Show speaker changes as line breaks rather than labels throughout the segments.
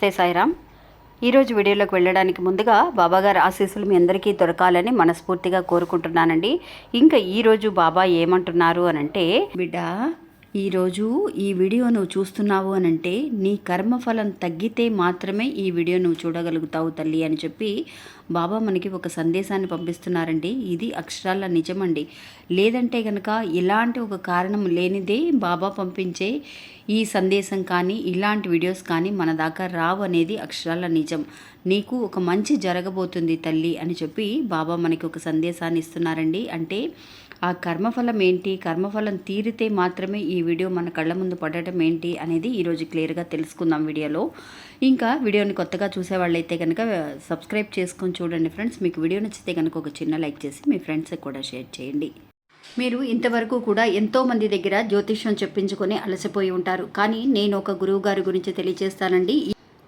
నమస్తే సాయిరామ్. ఈరోజు వీడియోలోకి వెళ్ళడానికి ముందుగా బాబాగారి ఆశీస్సులు మీ అందరికీ దొరకాలని మనస్ఫూర్తిగా కోరుకుంటున్నానండి. ఇంకా ఈరోజు బాబా ఏమంటున్నారు అనంటే బిడ్డ ఈరోజు ఈ వీడియో నువ్వు చూస్తున్నావు అంటే నీ కర్మఫలం తగ్గితే మాత్రమే ఈ వీడియో నువ్వు చూడగలుగుతావు తల్లి అని చెప్పి బాబా మనకి ఒక సందేశాన్ని పంపిస్తున్నారండి. ఇది అక్షరాల నిజమండి. లేదంటే కనుక ఇలాంటి ఒక కారణం లేనిదే బాబా పంపించే ఈ సందేశం కానీ ఇలాంటి వీడియోస్ కానీ మన దాకా రావు అనేది అక్షరాల నిజం. నీకు ఒక మంచి జరగబోతుంది తల్లి అని చెప్పి బాబా మనకి ఒక సందేశాన్ని ఇస్తున్నారండి. అంటే ఆ కర్మఫలం ఏంటి? కర్మఫలం తీరితే మాత్రమే ఈ వీడియో మన కళ్ళ ముందు పడటం ఏంటి అనేది ఈరోజు క్లియర్గా తెలుసుకుందాం వీడియోలో. ఇంకా వీడియోని కొత్తగా చూసే వాళ్ళైతే కనుక సబ్స్క్రైబ్ చేసుకొని చూడండి ఫ్రెండ్స్ మీకు వీడియో నచ్చితే కనుక ఒక చిన్న లైక్ చేసి మీ ఫ్రెండ్స్కి కూడా షేర్ చేయండి. మీరు ఇంతవరకు కూడా ఎంతో మంది దగ్గర జ్యోతిష్యం చెప్పించుకొని అలసిపోయి ఉంటారు. కానీ నేను ఒక గురువు గారి గురించి తెలియజేస్తానండి.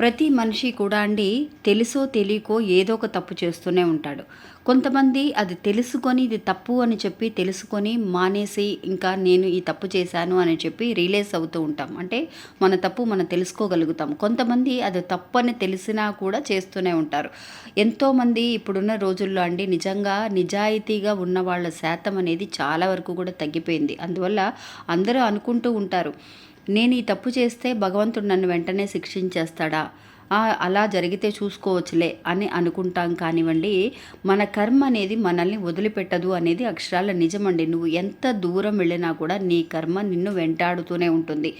ప్రతి మనిషి కూడా అండి తెలుసో తెలియకో ఏదో ఒక తప్పు చేస్తూనే ఉంటాడు. కొంతమంది అది తెలుసుకొని ఇది తప్పు అని చెప్పి తెలుసుకొని మానేసి ఇంకా నేను ఈ తప్పు చేశాను అని చెప్పి రియలైజ్ అవుతూ ఉంటాం. అంటే మన తప్పు మనం తెలుసుకోగలుగుతాం. కొంతమంది అది తప్పు అని తెలిసినా కూడా చేస్తూనే ఉంటారు. ఎంతోమంది ఇప్పుడున్న రోజుల్లో అండి నిజంగా నిజాయితీగా ఉన్న వాళ్ళ శాతం అనేది చాలా వరకు కూడా తగ్గిపోయింది. అందువల్ల అందరూ అనుకుంటూ ఉంటారు. నేను ఈ తప్పు చేస్తే భగవంతుడు నన్ను వెంటనే శిక్షించేస్తాడా? అలా జరిగితే చూసుకోవచ్చులే అని అనుకుంటాం కానివ్వండి. మన కర్మ అనేది మనల్ని వదిలిపెట్టదు అనేది అక్షరాల నిజమండి. నువ్వు ఎంత దూరం వెళ్ళినా కూడా నీ కర్మ నిన్ను వెంటాడుతూనే ఉంటుంది.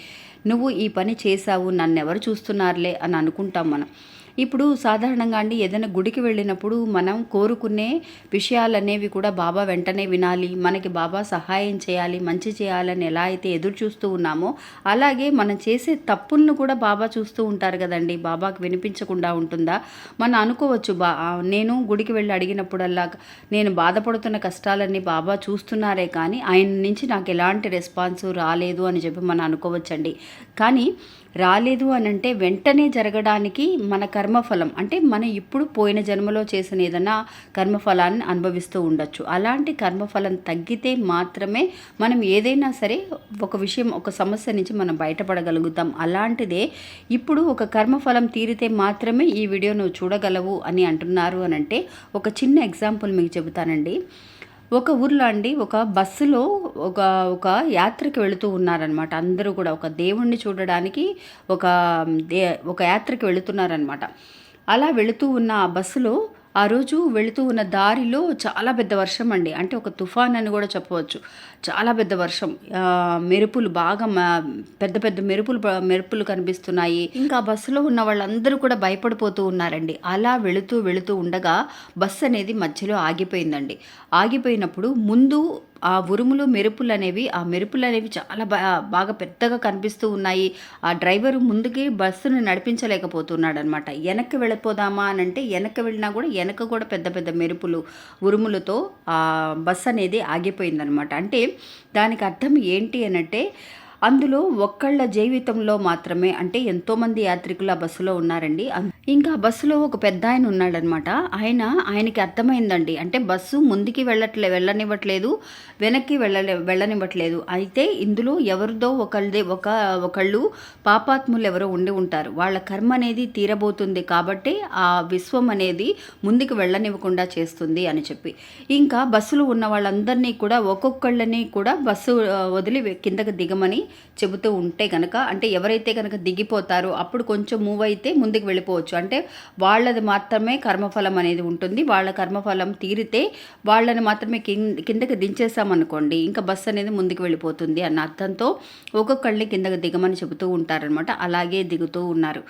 నువ్వు ఈ పని చేశావు నన్నెవరు చూస్తున్నారులే అని అనుకుంటాం మనం. ఇప్పుడు సాధారణంగా అండి ఏదైనా గుడికి వెళ్ళినప్పుడు మనం కోరుకునే విషయాలు అనేవి కూడా బాబా వెంటనే వినాలి. మనకి బాబా సహాయం చేయాలి మంచి చేయాలని ఎలా అయితే ఎదురు చూస్తూ ఉన్నామో అలాగే మనం చేసే తప్పులను కూడా బాబా చూస్తూ ఉంటారు కదండి. బాబాకి వినిపించకుండా ఉంటుందా? మనం అనుకోవచ్చు బా నేను గుడికి వెళ్ళి అడిగినప్పుడల్లా నేను బాధపడుతున్న కష్టాలన్నీ బాబా చూస్తున్నారే కానీ ఆయన నుంచి నాకు ఎలాంటి రెస్పాన్స్ రాలేదు అని చెప్పి మనం అనుకోవచ్చండి. కానీ రాలేదు అని అంటే వెంటనే జరగడానికి మన కర్మఫలం అంటే మనం ఇప్పుడు పోయిన జన్మలో చేసిన ఏదైనా కర్మఫలాన్ని అనుభవిస్తూ ఉండొచ్చు. అలాంటి కర్మఫలం తగ్గితే మాత్రమే మనం ఏదైనా సరే ఒక విషయం ఒక సమస్య నుంచి మనం బయటపడగలుగుతాం. అలాంటిదే ఇప్పుడు ఒక కర్మఫలం తీరితే మాత్రమే ఈ వీడియో నువ్వు చూడగలవు అని అంటున్నారు అని అంటే ఒక చిన్న ఎగ్జాంపుల్ మీకు చెబుతానండి. ఒక ఊర్లో అండి ఒక బస్సులో ఒక ఒక యాత్రకి వెళుతూ ఉన్నారనమాట అందరూ కూడా ఒక దేవుణ్ణి చూడడానికి ఒక దే ఒక యాత్రకి వెళుతున్నారనమాట అలా వెళుతూ ఉన్న ఆ బస్సులో ఆ రోజు వెళుతూ ఉన్న దారిలో చాలా పెద్ద వర్షం అండి. అంటే ఒక తుఫాన్ అని కూడా చెప్పవచ్చు. చాలా పెద్ద వర్షం. మెరుపులు బాగా మ- పెద్ద పెద్ద మెరుపులు మెరుపులు కనిపిస్తున్నాయి. ఇంకా బస్సులో ఉన్న వాళ్ళందరూ కూడా భయపడిపోతూ ఉన్నారండి. అలా వెళుతూ వెళుతూ ఉండగా బస్సు అనేది మధ్యలో ఆగిపోయిందండి. ఆగిపోయినప్పుడు ముందు ఆ ఉరుములు మెరుపులు అనేవి ఆ మెరుపులు అనేవి చాలా బా బాగా పెద్దగా కనిపిస్తూ ఉన్నాయి. ఆ డ్రైవర్ ముందుకి బస్సును నడిపించలేకపోతున్నాడు అనమాట వెనక్కి వెళ్ళిపోదామా అని అంటే వెనక్కి వెళ్ళినా కూడా వెనక కూడా పెద్ద పెద్ద మెరుపులు ఉరుములతో ఆ బస్సు అనేది ఆగిపోయిందనమాట. అంటే దానికి అర్థం ఏంటి అనంటే అందులో ఒక్కళ్ళ జీవితంలో మాత్రమే అంటే ఎంతోమంది యాత్రికులు ఆ బస్సులో ఉన్నారండి. ఇంకా బస్సులో ఒక పెద్ద ఆయన ఉన్నాడనమాట. ఆయన ఆయనకి అర్థమైందండి. అంటే బస్సు ముందుకి వెళ్ళట్లే వెళ్ళనివ్వట్లేదు వెనక్కి వెళ్ళలే వెళ్ళనివ్వట్లేదు. అయితే ఇందులో ఎవరిదో ఒకళ్ళదే ఒక ఒకళ్ళు పాపాత్ములు ఎవరో ఉండి ఉంటారు. వాళ్ళ కర్మ అనేది తీరబోతుంది కాబట్టి ఆ విశ్వం అనేది ముందుకు వెళ్ళనివ్వకుండా చేస్తుంది అని చెప్పి. ఇంకా బస్సులో ఉన్న వాళ్ళందరినీ కూడా ఒక్కొక్కళ్ళని కూడా బస్సు వదిలి కిందకి దిగమని చెబుతూ ఉంటే కనుక అంటే ఎవరైతే కనుక దిగిపోతారో అప్పుడు కొంచెం మూవ్ అయితే ముందుకు వెళ్ళిపోవచ్చు. తీసుకోవచ్చు అంటే వాళ్ళది మాత్రమే కర్మఫలం అనేది ఉంటుంది. వాళ్ళ కర్మఫలం తీరితే వాళ్ళని మాత్రమే కింద కిందకి దించేసామనుకోండి ఇంకా బస్సు అనేది ముందుకు వెళ్ళిపోతుంది అన్న అర్థంతో ఒక్కొక్కళ్ళని కిందకి దిగమని చెబుతూ ఉంటారనమాట అలాగే దిగుతూ ఉన్నారు.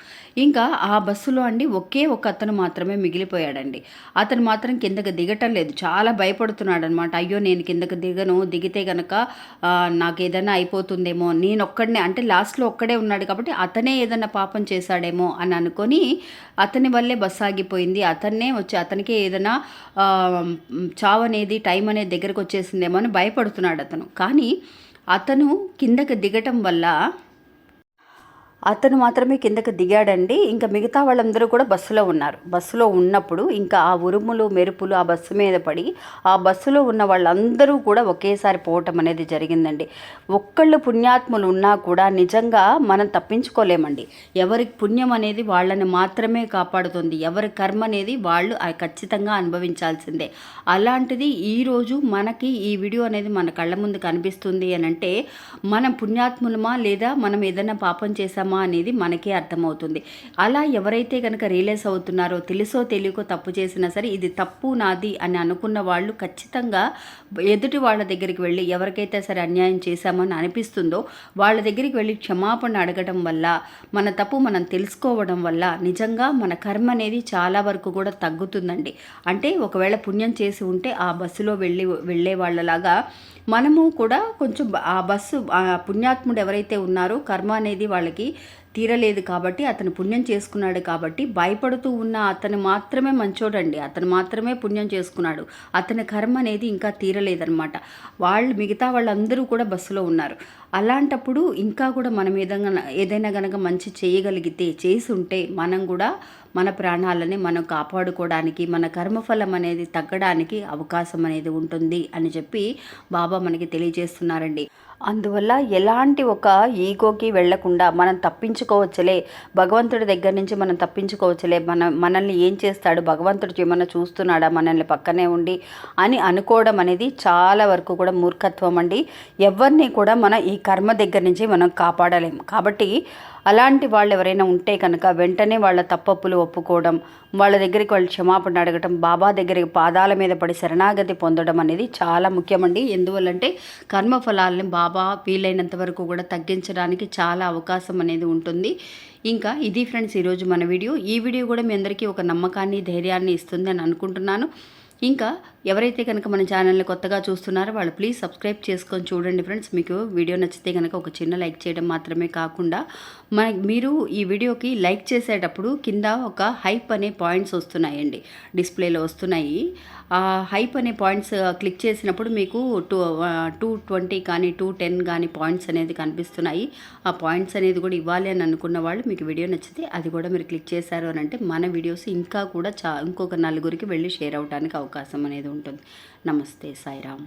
ఇంకా ఆ బస్సులో అండి ఒకే ఒక అతను మాత్రమే మిగిలిపోయాడండి. అతను మాత్రం కిందకి దిగటం లేదు. చాలా భయపడుతున్నాడు అనమాట అయ్యో నేను కిందకి దిగను దిగితే గనక నాకు ఏదైనా అయిపోతుందేమో నేను ఒక్కడనే అంటే లాస్ట్లో ఒక్కడే ఉన్నాడు కాబట్టి అతనే ఏదైనా పాపం చేశాడేమో అని అనుకొని అతని వల్లే బస్సు ఆగిపోయింది. అతన్నే వచ్చి అతనికే ఏదైనా చావు అనేది టైం అనేది దగ్గరకు వచ్చేసిందేమో అని భయపడుతున్నాడు అతను. కానీ అతను కిందకి దిగటం వల్ల అతను మాత్రమే కిందకు దిగాడండి. ఇంకా మిగతా వాళ్ళందరూ కూడా బస్సులో ఉన్నారు. బస్సులో ఉన్నప్పుడు ఇంకా ఆ ఉరుములు మెరుపులు ఆ బస్సు మీద పడి ఆ బస్సులో ఉన్న వాళ్ళందరూ కూడా ఒకేసారి పోవటం అనేది జరిగిందండి. ఒక్కళ్ళు పుణ్యాత్ములు ఉన్నా కూడా నిజంగా మనం తప్పించుకోలేమండి. ఎవరి పుణ్యం అనేది వాళ్ళని మాత్రమే కాపాడుతుంది. ఎవరి కర్మ అనేది వాళ్ళు ఖచ్చితంగా అనుభవించాల్సిందే. అలాంటిది ఈరోజు మనకి ఈ వీడియో అనేది మన కళ్ళ ముందు కనిపిస్తుంది అని అంటే మనం పుణ్యాత్ములమా లేదా మనం ఏదైనా పాపం చేశామా అనేది మనకే అర్థమవుతుంది. అలా ఎవరైతే కనుక రియలైజ్ అవుతున్నారో తెలుసో తెలియకో తప్పు చేసినా సరే ఇది తప్పు నాది అని అనుకున్న వాళ్ళు ఖచ్చితంగా ఎదుటి వాళ్ళ దగ్గరికి వెళ్ళి ఎవరికైతే సరే అన్యాయం చేశామని అనిపిస్తుందో వాళ్ళ దగ్గరికి వెళ్ళి క్షమాపణ అడగడం వల్ల మన తప్పు మనం తెలుసుకోవడం వల్ల నిజంగా మన కర్మ అనేది చాలా వరకు కూడా తగ్గుతుందండి. అంటే ఒకవేళ పుణ్యం చేసి ఉంటే ఆ బస్సులో వెళ్ళి వెళ్ళే వాళ్ళలాగా మనము కూడా కొంచెం ఆ బస్సు ఆ పుణ్యాత్ముడు ఎవరైతే ఉన్నారో కర్మ అనేది వాళ్ళకి తీరలేదు కాబట్టి అతను పుణ్యం చేసుకున్నాడు కాబట్టి భయపడుతూ ఉన్న అతను మాత్రమే మంచోడండి. అతను మాత్రమే పుణ్యం చేసుకున్నాడు. అతని కర్మ అనేది ఇంకా తీరలేదన్నమాట. వాళ్ళు మిగతా వాళ్ళందరూ కూడా బస్సులో ఉన్నారు. అలాంటప్పుడు ఇంకా కూడా మనం ఏదైనా ఏదైనా కనుక మంచి చేయగలిగితే చేసి ఉంటే మనం కూడా మన ప్రాణాలని మనం కాపాడుకోవడానికి మన కర్మఫలం అనేది తగ్గడానికి అవకాశం అనేది ఉంటుంది అని చెప్పి బాబా మనకి తెలియజేస్తున్నారండి. అందువల్ల ఎలాంటి ఒక ఈగోకి వెళ్ళకుండా మనం తప్పించుకోవచ్చులే. భగవంతుడి దగ్గర నుంచి మనం తప్పించుకోవచ్చులే. మన మనల్ని ఏం చేస్తాడు? భగవంతుడు ఏమన్నా చూస్తున్నాడా? మనల్ని పక్కనే ఉండి అని అనుకోవడం అనేది చాలా వరకు కూడా మూర్ఖత్వం అండి. ఎవరిని కూడా మనం ఈ కర్మ దగ్గర నుంచి మనం కాపాడలేము కాబట్టి అలాంటి వాళ్ళు ఎవరైనా ఉంటే కనుక వెంటనే వాళ్ళ తప్పప్పులు ఒప్పుకోవడం వాళ్ళ దగ్గరికి వాళ్ళు క్షమాపణ అడగటం బాబా దగ్గరికి పాదాల మీద పడి శరణాగతి పొందడం అనేది చాలా ముఖ్యమండి. ఎందువల్లంటే కర్మఫలాలని బాబా వీలైనంత వరకు కూడా తగ్గించడానికి చాలా అవకాశం అనేది ఉంటుంది. ఇంకా ఇది ఫ్రెండ్స్ ఈరోజు మన వీడియో. ఈ వీడియో కూడా మీ అందరికీ ఒక నమ్మకాన్ని ధైర్యాన్ని ఇస్తుంది అని అనుకుంటున్నాను. ఇంకా ఎవరైతే కనుక మన ఛానల్ని కొత్తగా చూస్తున్నారో వాళ్ళు ప్లీజ్ సబ్స్క్రైబ్ చేసుకొని చూడండి ఫ్రెండ్స్ మీకు వీడియో నచ్చితే కనుక ఒక చిన్న లైక్ చేయడం మాత్రమే కాకుండా మన మీరు ఈ వీడియోకి లైక్ చేసేటప్పుడు కింద ఒక హైప్ అనే పాయింట్స్ వస్తున్నాయండి. డిస్ప్లేలో వస్తున్నాయి. ఆ హైప్ అనే పాయింట్స్ క్లిక్ చేసినప్పుడు మీకు టూ టూ ట్వంటీ కానీ టూ టెన్ కానీ పాయింట్స్ అనేది కనిపిస్తున్నాయి. ఆ పాయింట్స్ అనేది కూడా ఇవ్వాలి అని అనుకున్న వాళ్ళు మీకు వీడియో నచ్చితే అది కూడా మీరు క్లిక్ చేశారు అని అంటే మన వీడియోస్ ఇంకా కూడా చా ఇంకొక నలుగురికి వెళ్ళి షేర్ అవడానికి అవకాశం అనేది ఉంటుంది. నమస్తే సాయిరామ్.